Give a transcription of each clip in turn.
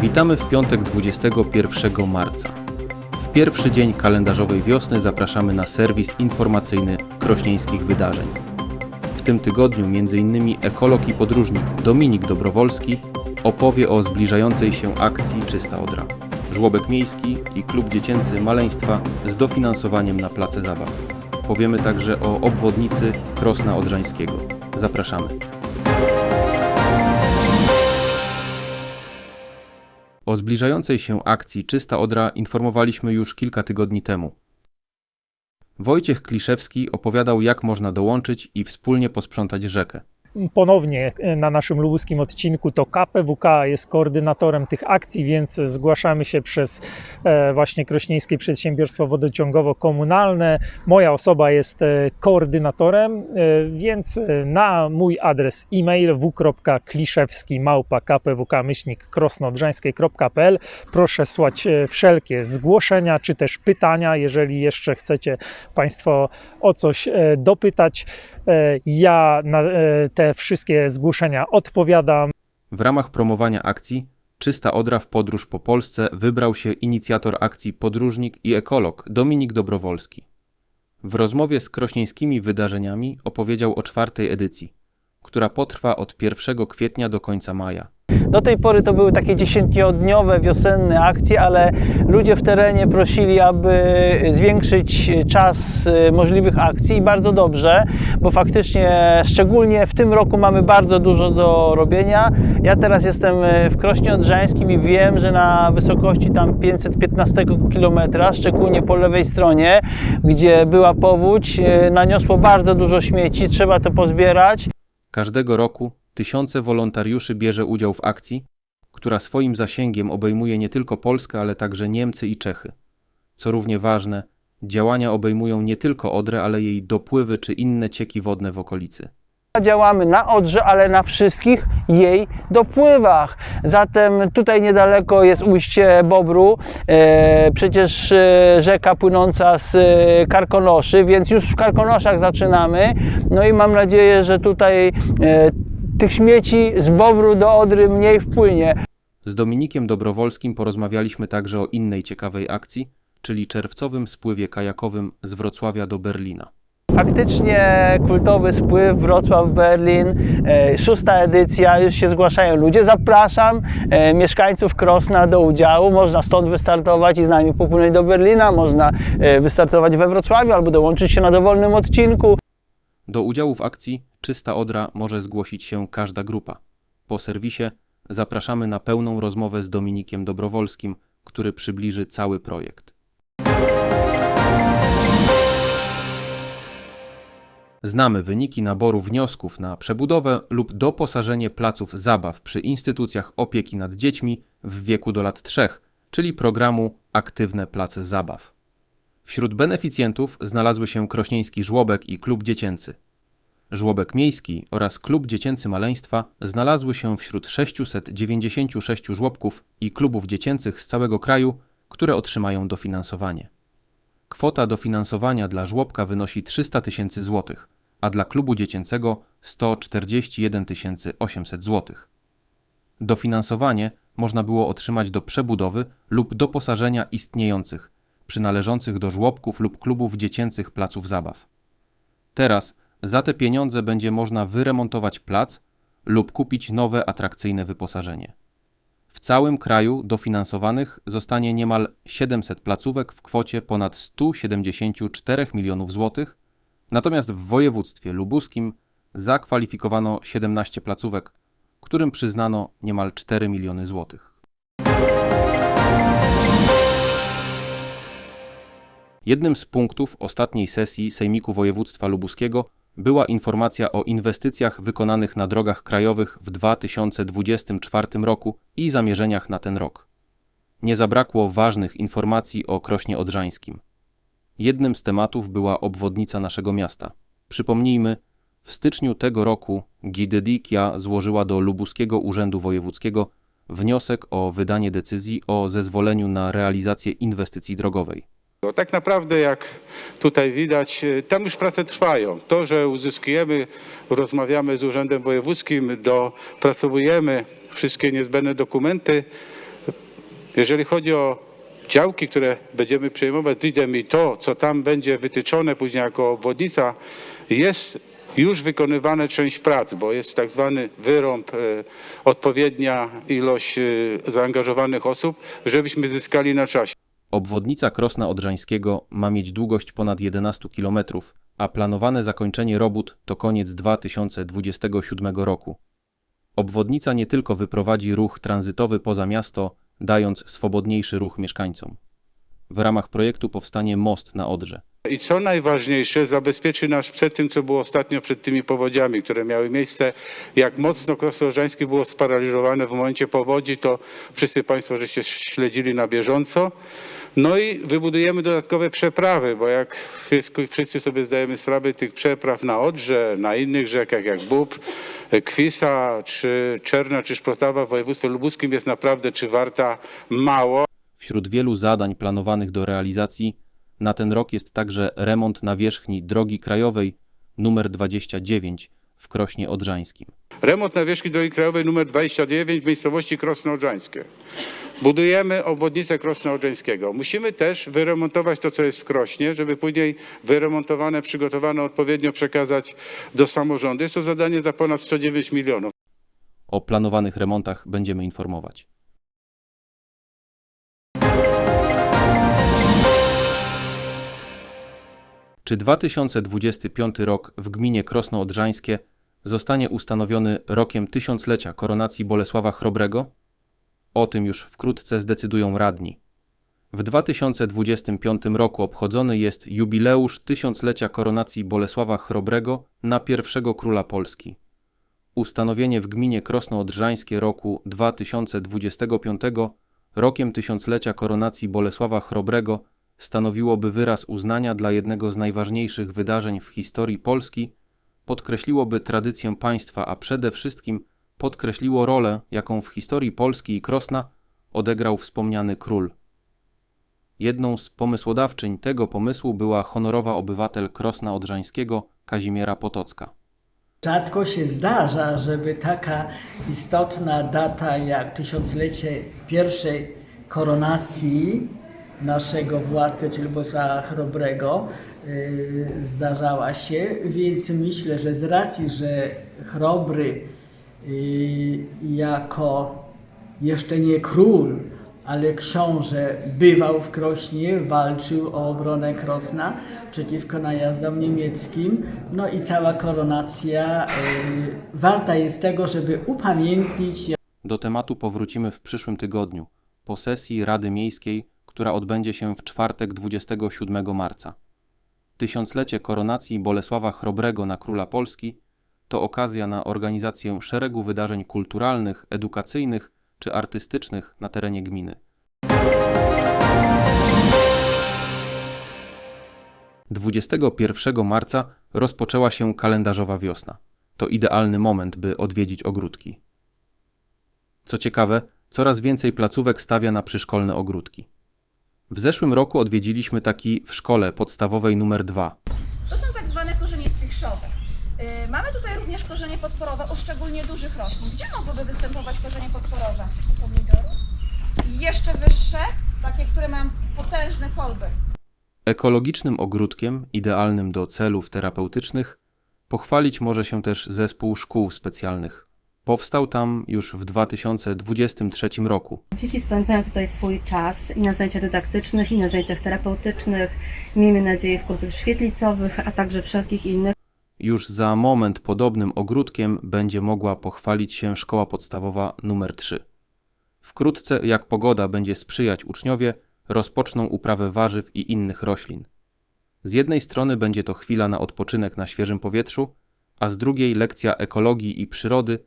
Witamy w piątek 21 marca. W pierwszy dzień kalendarzowej wiosny zapraszamy na serwis informacyjny krośnieńskich wydarzeń. W tym tygodniu m.in. ekolog i podróżnik Dominik Dobrowolski opowie o zbliżającej się akcji Czysta Odra. Żłobek Miejski i Klub Dziecięcy Maleństwa z dofinansowaniem na place zabaw. Powiemy także o obwodnicy Krosna Odrzańskiego. Zapraszamy. O zbliżającej się akcji Czysta Odra informowaliśmy już kilka tygodni temu. Wojciech Kliszewski opowiadał, jak można dołączyć i wspólnie posprzątać rzekę. Ponownie na naszym lubuskim odcinku to KPWK jest koordynatorem tych akcji, więc zgłaszamy się przez e, właśnie Krośnieńskie Przedsiębiorstwo Wodociągowo-Komunalne. Moja osoba jest e, koordynatorem, e, więc e, na mój adres e-mail w.kliszewski małpa kpwk-krosnodrzańskiej.pl proszę słać e, wszelkie zgłoszenia czy też pytania, jeżeli jeszcze chcecie Państwo o coś e, dopytać. E, Ja na e, te wszystkie zgłoszenia odpowiadam. W ramach promowania akcji Czysta Odra w podróż po Polsce wybrał się inicjator akcji podróżnik i ekolog Dominik Dobrowolski. W rozmowie z krośnieńskimi wydarzeniami opowiedział o czwartej edycji, która potrwa od 1 kwietnia do końca maja. Do tej pory to były takie dziesięciodniowe, wiosenne akcje, ale ludzie w terenie prosili, aby zwiększyć czas y, możliwych akcji i bardzo dobrze, bo faktycznie szczególnie w tym roku mamy bardzo dużo do robienia. Ja teraz jestem y, w Krośnie Odrzańskim i wiem, że na wysokości tam 515 km, szczególnie po lewej stronie, gdzie była powódź, y, naniosło bardzo dużo śmieci, trzeba to pozbierać. Każdego roku tysiące wolontariuszy bierze udział w akcji, która swoim zasięgiem obejmuje nie tylko Polskę, ale także Niemcy i Czechy. Co równie ważne, działania obejmują nie tylko Odrę, ale jej dopływy czy inne cieki wodne w okolicy. Działamy na Odrze, ale na wszystkich jej dopływach. Zatem tutaj niedaleko jest ujście Bobru, e, przecież e, rzeka płynąca z e, Karkonoszy, więc już w Karkonoszach zaczynamy. No i mam nadzieję, że tutaj tych śmieci z Bobru do Odry mniej wpłynie. Z Dominikiem Dobrowolskim porozmawialiśmy także o innej ciekawej akcji, czyli czerwcowym spływie kajakowym z Wrocławia do Berlina. Faktycznie kultowy spływ Wrocław-Berlin, e, szósta edycja, już się zgłaszają ludzie. Zapraszam e, mieszkańców Krosna do udziału. Można stąd wystartować i z nami popłynąć do Berlina, można e, wystartować we Wrocławiu albo dołączyć się na dowolnym odcinku. Do udziału w akcji Czysta Odra może zgłosić się każda grupa. Po serwisie zapraszamy na pełną rozmowę z Dominikiem Dobrowolskim, który przybliży cały projekt. Znamy wyniki naboru wniosków na przebudowę lub doposażenie placów zabaw przy instytucjach opieki nad dziećmi w wieku do lat 3, czyli programu Aktywne Place Zabaw. Wśród beneficjentów znalazły się Krośnieński Żłobek i Klub Dziecięcy. Żłobek Miejski oraz Klub Dziecięcy Maleństwa znalazły się wśród 696 żłobków i klubów dziecięcych z całego kraju, które otrzymają dofinansowanie. Kwota dofinansowania dla żłobka wynosi 300 tysięcy złotych, a dla klubu dziecięcego 141 800 złotych. Dofinansowanie można było otrzymać do przebudowy lub doposażenia istniejących, przynależących do żłobków lub klubów dziecięcych placów zabaw. Teraz za te pieniądze będzie można wyremontować plac lub kupić nowe atrakcyjne wyposażenie. W całym kraju dofinansowanych zostanie niemal 700 placówek w kwocie ponad 174 milionów złotych, natomiast w województwie lubuskim zakwalifikowano 17 placówek, którym przyznano niemal 4 miliony złotych. Jednym z punktów ostatniej sesji Sejmiku Województwa Lubuskiego była informacja o inwestycjach wykonanych na drogach krajowych w 2024 roku i zamierzeniach na ten rok. Nie zabrakło ważnych informacji o Krośnie Odrzańskim. Jednym z tematów była obwodnica naszego miasta. Przypomnijmy, w styczniu tego roku Gidedikia złożyła do Lubuskiego Urzędu Wojewódzkiego wniosek o wydanie decyzji o zezwoleniu na realizację inwestycji drogowej. Tak naprawdę, jak tutaj widać, e, tam już prace trwają. To, że uzyskujemy, rozmawiamy z Urzędem Wojewódzkim, dopracowujemy wszystkie niezbędne dokumenty, Jeżeli chodzi o działki, które będziemy przejmować z Lidem i to, co tam będzie wytyczone później jako obwodnica, jest już wykonywana część prac, bo jest tak zwany wyrąb, e, odpowiednia ilość e, zaangażowanych osób, żebyśmy zyskali na czasie. Obwodnica Krosna Odrzańskiego ma mieć długość ponad 11 km, a planowane zakończenie robót to koniec 2027 roku. Obwodnica nie tylko wyprowadzi ruch tranzytowy poza miasto, dając swobodniejszy ruch mieszkańcom. W ramach projektu powstanie most na Odrze. I co najważniejsze, zabezpieczy nas przed tym, co było ostatnio przed tymi powodziami, które miały miejsce. Jak mocno Krosnożańskie było sparaliżowane w momencie powodzi, to wszyscy Państwo żeście śledzili na bieżąco. No i wybudujemy dodatkowe przeprawy, bo jak wszyscy- sobie zdajemy sprawę, tych przepraw na Odrze, na innych rzekach jak Bóbr, Kwisa, czy Czerna, czy Szprotawa w województwie lubuskim jest naprawdę, czy warta mało. Wśród wielu zadań planowanych do realizacji na ten rok jest także remont nawierzchni drogi krajowej nr 29 w Krośnie Odrzańskim. Remont nawierzchni drogi krajowej nr 29 w miejscowości Krosno Odrzańskie. Budujemy obwodnicę Krosna Odrzańskiego. Musimy też wyremontować to, co jest w Krośnie, żeby później wyremontowane, przygotowane odpowiednio przekazać do samorządu. Jest to zadanie za ponad 109 milionów. O planowanych remontach będziemy informować. Czy 2025 rok w gminie Krosno Odrzańskie zostanie ustanowiony rokiem tysiąclecia koronacji Bolesława Chrobrego? O tym już wkrótce zdecydują radni. W 2025 roku obchodzony jest jubileusz tysiąclecia koronacji Bolesława Chrobrego na pierwszego króla Polski. Ustanowienie w gminie Krosno Odrzańskie roku 2025 rokiem tysiąclecia koronacji Bolesława Chrobrego stanowiłoby wyraz uznania dla jednego z najważniejszych wydarzeń w historii Polski, podkreśliłoby tradycję państwa, a przede wszystkim podkreśliło rolę, jaką w historii Polski i Krosna odegrał wspomniany król. Jedną z pomysłodawczyń tego pomysłu była honorowa obywatel Krosna Odrzańskiego Kazimiera Potocka. Rzadko się zdarza, żeby taka istotna data jak tysiąclecie pierwszej koronacji naszego władcy, czyli Bolesława Chrobrego, yy, zdarzała się, więc myślę, że z racji, że Chrobry jako jeszcze nie król, ale książę bywał w Krośnie, walczył o obronę Krosna przeciwko najazdom niemieckim. No i cała koronacja y, warta jest tego, żeby upamiętnić Do tematu powrócimy w przyszłym tygodniu, po sesji Rady Miejskiej, która odbędzie się w czwartek 27 marca. Tysiąclecie koronacji Bolesława Chrobrego na króla Polski to okazja na organizację szeregu wydarzeń kulturalnych, edukacyjnych czy artystycznych na terenie gminy. 21 marca rozpoczęła się kalendarzowa wiosna. To idealny moment, by odwiedzić ogródki. Co ciekawe, coraz więcej placówek stawia na przyszkolne ogródki. W zeszłym roku odwiedziliśmy taki w szkole podstawowej numer 2. To są tak zwane korzenie stryczowe. Yy, Mamy tutaj również korzenie podporowe u szczególnie dużych roślin. Gdzie mogłyby występować korzenie podporowe? U pomidorów. I jeszcze wyższe, takie, które mają potężne kolby. Ekologicznym ogródkiem, idealnym do celów terapeutycznych, pochwalić może się też zespół szkół specjalnych. Powstał tam już w 2023 roku. Dzieci spędzają tutaj swój czas i na zajęciach dydaktycznych, i na zajęciach terapeutycznych, miejmy nadzieję wkrótce świetlicowych, a także wszelkich innych. Już za moment podobnym ogródkiem będzie mogła pochwalić się szkoła podstawowa numer 3. Wkrótce, jak pogoda będzie sprzyjać uczniowie, rozpoczną uprawę warzyw i innych roślin. Z jednej strony będzie to chwila na odpoczynek na świeżym powietrzu, a z drugiej lekcja ekologii i przyrody.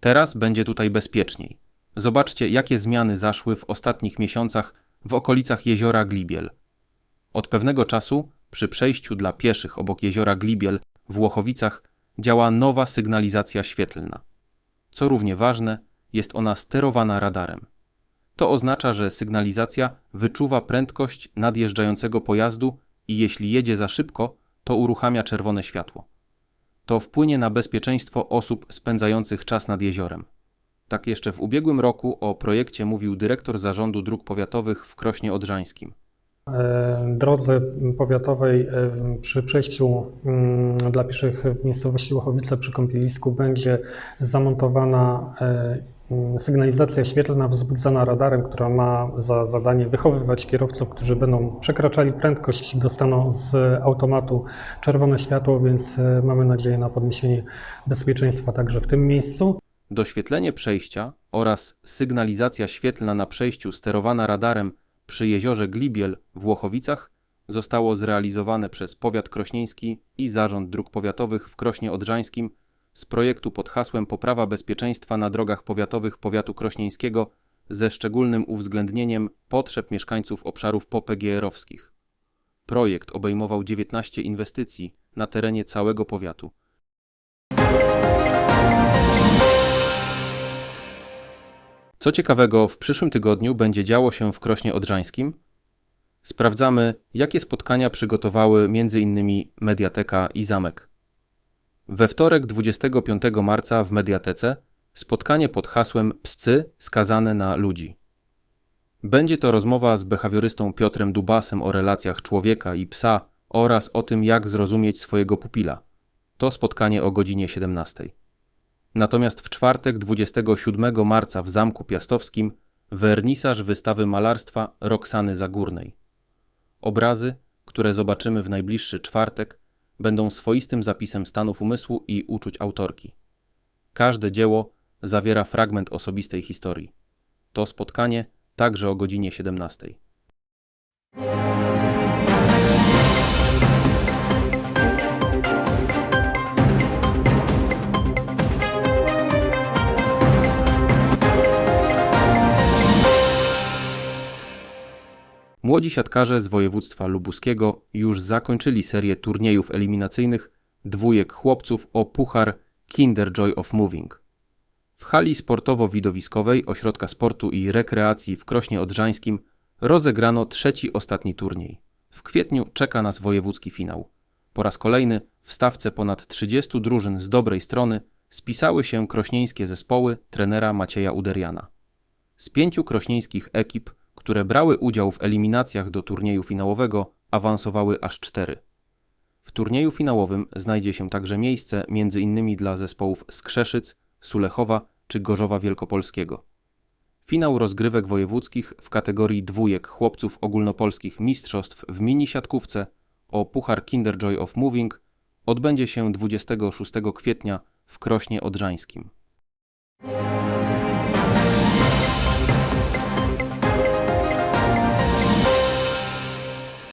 Teraz będzie tutaj bezpieczniej. Zobaczcie, jakie zmiany zaszły w ostatnich miesiącach w okolicach jeziora Glibiel. Od pewnego czasu, przy przejściu dla pieszych obok jeziora Glibiel w Łochowicach, działa nowa sygnalizacja świetlna. Co równie ważne, jest ona sterowana radarem. To oznacza, że sygnalizacja wyczuwa prędkość nadjeżdżającego pojazdu i jeśli jedzie za szybko, to uruchamia czerwone światło. To wpłynie na bezpieczeństwo osób spędzających czas nad jeziorem. Tak jeszcze w ubiegłym roku o projekcie mówił dyrektor Zarządu Dróg Powiatowych w Krośnie Odrzańskim. E, drodze powiatowej e, przy przejściu mm, dla pieszych w miejscowości Łochowice przy kąpielisku będzie zamontowana e, mm, sygnalizacja świetlna wzbudzana radarem, która ma za zadanie wychowywać kierowców, którzy będą przekraczali prędkość, dostaną z automatu czerwone światło, więc mamy nadzieję na podniesienie bezpieczeństwa także w tym miejscu. Doświetlenie przejścia oraz sygnalizacja świetlna na przejściu sterowana radarem przy jeziorze Glibiel w Łochowicach zostało zrealizowane przez Powiat Krośnieński i Zarząd Dróg Powiatowych w Krośnie Odrzańskim z projektu pod hasłem Poprawa bezpieczeństwa na drogach powiatowych powiatu krośnieńskiego ze szczególnym uwzględnieniem potrzeb mieszkańców obszarów PGR-owskich. Projekt obejmował 19 inwestycji na terenie całego powiatu. Co ciekawego w przyszłym tygodniu będzie działo się w Krośnie Odrzańskim? Sprawdzamy, jakie spotkania przygotowały m.in. Mediateka i Zamek. We wtorek 25 marca w Mediatece spotkanie pod hasłem Pscy skazane na ludzi. Będzie to rozmowa z behawiorystą Piotrem Dubasem o relacjach człowieka i psa oraz o tym, jak zrozumieć swojego pupila. To spotkanie o godzinie 17. Natomiast w czwartek 27 marca w Zamku Piastowskim wernisaż wystawy malarstwa Roxany Zagórnej. Obrazy, które zobaczymy w najbliższy czwartek, będą swoistym zapisem stanów umysłu i uczuć autorki. Każde dzieło zawiera fragment osobistej historii. To spotkanie także o godzinie 17. Młodzi siatkarze z województwa lubuskiego już zakończyli serię turniejów eliminacyjnych dwójek chłopców o puchar Kinder Joy of Moving. W hali sportowo-widowiskowej Ośrodka Sportu i Rekreacji w Krośnie Odrzańskim rozegrano trzeci ostatni turniej. W kwietniu czeka nas wojewódzki finał. Po raz kolejny w stawce ponad 30 drużyn z dobrej strony spisały się krośnieńskie zespoły trenera Macieja Uderiana. Z pięciu krośnieńskich ekip które brały udział w eliminacjach do turnieju finałowego, awansowały aż cztery. W turnieju finałowym znajdzie się także miejsce m.in. dla zespołów Skrzeszyc, Sulechowa czy Gorzowa Wielkopolskiego. Finał rozgrywek wojewódzkich w kategorii dwójek chłopców ogólnopolskich mistrzostw w mini siatkówce o Puchar Kinder Joy of Moving odbędzie się 26 kwietnia w Krośnie Odrzańskim.